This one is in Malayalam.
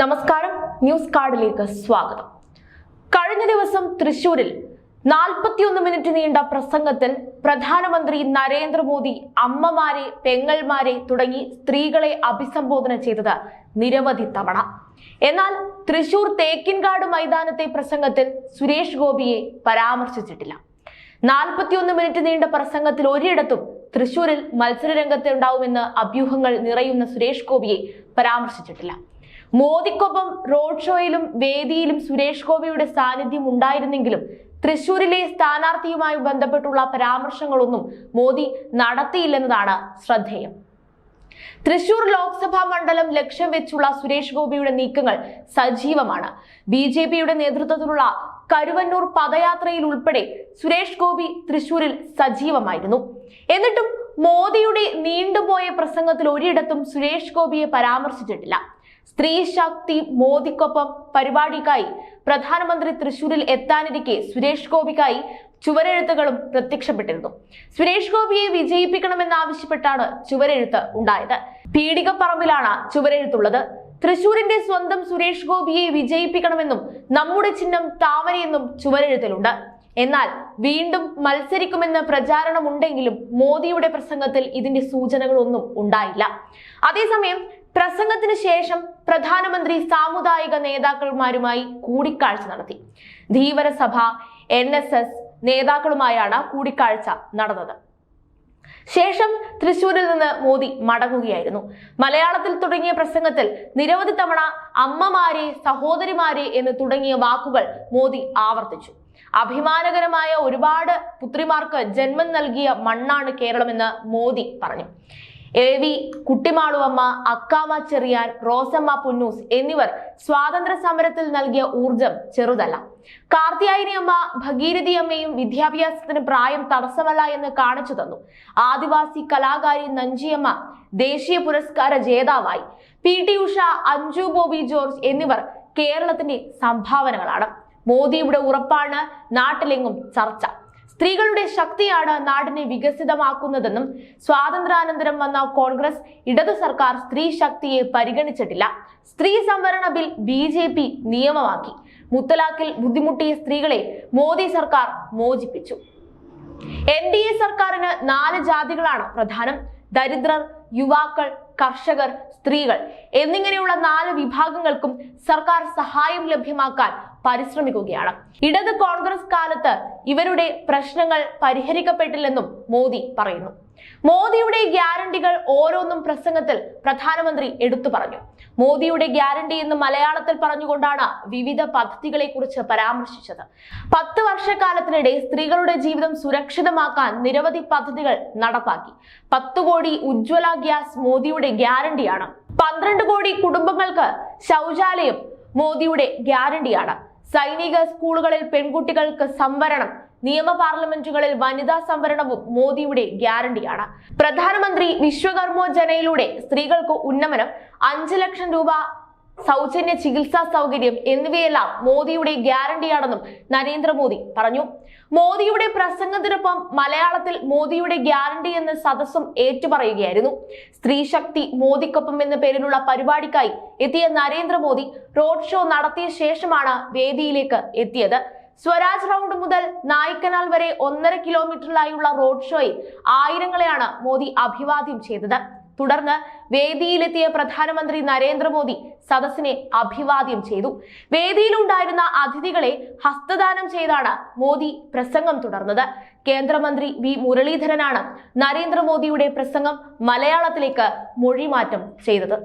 നമസ്കാരം. ന്യൂസ് കാർഡിലേക്ക് സ്വാഗതം. കഴിഞ്ഞ ദിവസം തൃശൂരിൽ നാൽപ്പത്തിയൊന്ന് മിനിറ്റ് നീണ്ട പ്രസംഗത്തിൽ പ്രധാനമന്ത്രി നരേന്ദ്രമോദി അമ്മമാരെ പെങ്ങൾമാരെ തുടങ്ങി സ്ത്രീകളെ അഭിസംബോധന ചെയ്തത് നിരവധി തവണ. എന്നാൽ തൃശൂർ തേക്കിൻകാട് മൈതാനത്തെ പ്രസംഗത്തിൽ സുരേഷ് ഗോപിയെ പരാമർശിച്ചിട്ടില്ല. നാൽപ്പത്തിയൊന്ന് മിനിറ്റ് നീണ്ട പ്രസംഗത്തിൽ ഒരിടത്തും തൃശൂരിൽ മത്സരരംഗത്ത് ഉണ്ടാവുമെന്ന് അഭ്യൂഹങ്ങൾ നിറയുന്ന സുരേഷ് ഗോപിയെ പരാമർശിച്ചിട്ടില്ല. മോദിക്കൊപ്പം റോഡ് ഷോയിലും വേദിയിലും സുരേഷ് ഗോപിയുടെ സാന്നിധ്യം ഉണ്ടായിരുന്നെങ്കിലും തൃശൂരിലെ സ്ഥാനാർത്ഥിയുമായി ബന്ധപ്പെട്ടുള്ള പരാമർശങ്ങളൊന്നും മോദി നടത്തിയില്ലെന്നതാണ് ശ്രദ്ധേയം. തൃശൂർ ലോക്സഭാ മണ്ഡലം ലക്ഷ്യം വെച്ചുള്ള സുരേഷ് ഗോപിയുടെ നീക്കങ്ങൾ സജീവമാണ്. ബി ജെ പിയുടെ നേതൃത്വത്തിലുള്ള കരുവന്നൂർ പദയാത്രയിൽ ഉൾപ്പെടെ സുരേഷ് ഗോപി തൃശൂരിൽ സജീവമായിരുന്നു. എന്നിട്ടും മോദിയുടെ നീണ്ടുപോയ പ്രസംഗത്തിൽ ഒരിടത്തും സുരേഷ് ഗോപിയെ പരാമർശിച്ചിട്ടില്ല. സ്ത്രീ ശക്തി മോദിക്കൊപ്പം പരിപാടിക്കായി പ്രധാനമന്ത്രി തൃശൂരിൽ എത്താനിരിക്കെ സുരേഷ് ഗോപിക്കായി ചുവരെഴുത്തുകളും പ്രത്യക്ഷപ്പെട്ടിരുന്നു. സുരേഷ് ഗോപിയെ വിജയിപ്പിക്കണമെന്നാവശ്യപ്പെട്ടാണ് ചുവരെഴുത്ത് ഉണ്ടായത്. പീഡികപ്പറമ്പിലാണ് ചുവരെഴുത്തുള്ളത്. തൃശൂരിന്റെ സ്വന്തം സുരേഷ് ഗോപിയെ വിജയിപ്പിക്കണമെന്നും നമ്മുടെ ചിഹ്നം താമരയെന്നും ചുവരെഴുത്തിലുണ്ട്. എന്നാൽ വീണ്ടും മത്സരിക്കുമെന്ന് പ്രചാരണമുണ്ടെങ്കിലും മോദിയുടെ പ്രസംഗത്തിൽ ഇതിന്റെ സൂചനകളൊന്നും ഉണ്ടായില്ല. അതേസമയം പ്രസംഗത്തിന് ശേഷം പ്രധാനമന്ത്രി സാമുദായിക നേതാക്കന്മാരുമായി കൂടിക്കാഴ്ച നടത്തി. ധീവരസഭ എൻ എസ് എസ് നേതാക്കളുമായാണ് കൂടിക്കാഴ്ച നടന്നത്. ശേഷം തൃശൂരിൽ നിന്ന് മോദി മടങ്ങുകയായിരുന്നു. മലയാളത്തിൽ തുടങ്ങിയ പ്രസംഗത്തിൽ നിരവധി തവണ അമ്മമാരെ സഹോദരിമാരെ എന്ന് തുടങ്ങിയ വാക്കുകൾ മോദി ആവർത്തിച്ചു. അഭിമാനകരമായ ഒരുപാട് പുത്രിമാർക്ക് ജന്മം നൽകിയ മണ്ണാണ് കേരളമെന്ന് മോദി പറഞ്ഞു. എ വി കുട്ടിമാളുവമ്മ അക്കാമ ചെറിയാൻ റോസമ്മ പുന്നൂസ് എന്നിവർ സ്വാതന്ത്ര്യ സമരത്തിൽ നൽകിയ ഊർജം ചെറുതല്ല. കാർത്തിയായനിയമ്മ ഭഗീരഥി അമ്മയും വിദ്യാഭ്യാസത്തിന് പ്രായം തടസ്സമല്ല എന്ന് കാണിച്ചു തന്നു. ആദിവാസി കലാകാരി നഞ്ചിയമ്മ ദേശീയ പുരസ്കാര ജേതാവായി. പി. ടി. ഉഷ അഞ്ജു ബോബി ജോർജ് എന്നിവർ കേരളത്തിന്റെ സംഭാവനകളാണ്. മോദിയുടെ ഉറപ്പാണ് നാട്ടിലെങ്ങും ചർച്ച. സ്ത്രീകളുടെ ശക്തിയാണ് നാടിനെ വികസിതമാക്കുന്നതെന്നും സ്വാതന്ത്ര്യാനന്തരം വന്ന കോൺഗ്രസ് ഇടതു സർക്കാർ സ്ത്രീ ശക്തിയെ പരിഗണിച്ചിട്ടില്ല. സ്ത്രീ സംവരണ ബിൽ ബി ജെ പി നിയമമാക്കി. മുത്തലാഖിൽ ബുദ്ധിമുട്ടിയ സ്ത്രീകളെ മോദി സർക്കാർ മോചിപ്പിച്ചു. എൻ ഡി എ സർക്കാരിന് നാല് ജാതികളാണ് പ്രധാനം. ദരിദ്രർ യുവാക്കൾ കർഷകർ സ്ത്രീകൾ. എന്നിങ്ങനെയുള്ള നാല് വിഭാഗങ്ങൾക്കും സർക്കാർ സഹായം ലഭ്യമാക്കാൻ പരിശ്രമിക്കുകയാണ്. ഇടത് കോൺഗ്രസ് കാലത്ത് ഇവരുടെ പ്രശ്നങ്ങൾ പരിഹരിക്കപ്പെട്ടില്ലെന്നും മോദി പറയുന്നു. മോദിയുടെ ഗ്യാരണ്ടികൾ ഓരോന്നും പ്രസംഗത്തിൽ പ്രധാനമന്ത്രി എടുത്തു പറഞ്ഞു. മോദിയുടെ ഗ്യാരണ്ടി എന്ന് മലയാളത്തിൽ പറഞ്ഞുകൊണ്ടാണ് വിവിധ പദ്ധതികളെ കുറിച്ച് പരാമർശിച്ചത്. പത്ത് വർഷക്കാലത്തിനിടെ സ്ത്രീകളുടെ ജീവിതം സുരക്ഷിതമാക്കാൻ നിരവധി പദ്ധതികൾ നടപ്പാക്കി. പത്ത് കോടി ഉജ്ജ്വല ഗ്യാസ് മോദിയുടെ ഗ്യാരണ്ടിയാണ്. പന്ത്രണ്ട് കോടി കുടുംബങ്ങൾക്ക് ശൗചാലയം മോദിയുടെ ഗ്യാരണ്ടിയാണ്. സൈനിക സ്കൂളുകളിൽ പെൺകുട്ടികൾക്ക് സംവരണം നിയമ പാർലമെന്റുകളിൽ വനിതാ സംവരണവും മോദിയുടെ ഗ്യാരണ്ടിയാണ്. പ്രധാനമന്ത്രി വിശ്വകർമ്മോജനയിലൂടെ സ്ത്രീകൾക്ക് ഉന്നമനം അഞ്ച് ലക്ഷം രൂപ സൗജന്യ ചികിത്സാ സൗകര്യം എന്നിവയെല്ലാം മോദിയുടെ ഗ്യാരണ്ടിയാണെന്നും നരേന്ദ്രമോദി പറഞ്ഞു. മോദിയുടെ പ്രസംഗത്തിനൊപ്പം മലയാളത്തിൽ മോദിയുടെ ഗ്യാരണ്ടി എന്ന് സദസ്സും ഏറ്റുപറയുകയായിരുന്നു. സ്ത്രീ ശക്തി മോദിക്കൊപ്പം എന്ന പേരിലുള്ള പരിപാടിക്കായി എത്തിയ നരേന്ദ്രമോദി റോഡ് ഷോ നടത്തിയ ശേഷമാണ് വേദിയിലേക്ക് എത്തിയത്. സ്വരാജ് റൗണ്ട് മുതൽ നായ്ക്കനാൽ വരെ ഒന്നര കിലോമീറ്ററിലായുള്ള റോഡ് ഷോയിൽ ആയിരങ്ങളെയാണ് മോദി അഭിവാദ്യം ചെയ്തത്. തുടർന്ന് വേദിയിലെത്തിയ പ്രധാനമന്ത്രി നരേന്ദ്രമോദി സദസ്സിനെ അഭിവാദ്യം ചെയ്തു. വേദിയിലുണ്ടായിരുന്ന അതിഥികളെ ഹസ്തദാനം ചെയ്താണ് മോദി പ്രസംഗം തുടർന്നത്. കേന്ദ്രമന്ത്രി വി മുരളീധരനാണ് നരേന്ദ്രമോദിയുടെ പ്രസംഗം മലയാളത്തിലേക്ക് മൊഴിമാറ്റം ചെയ്തത്.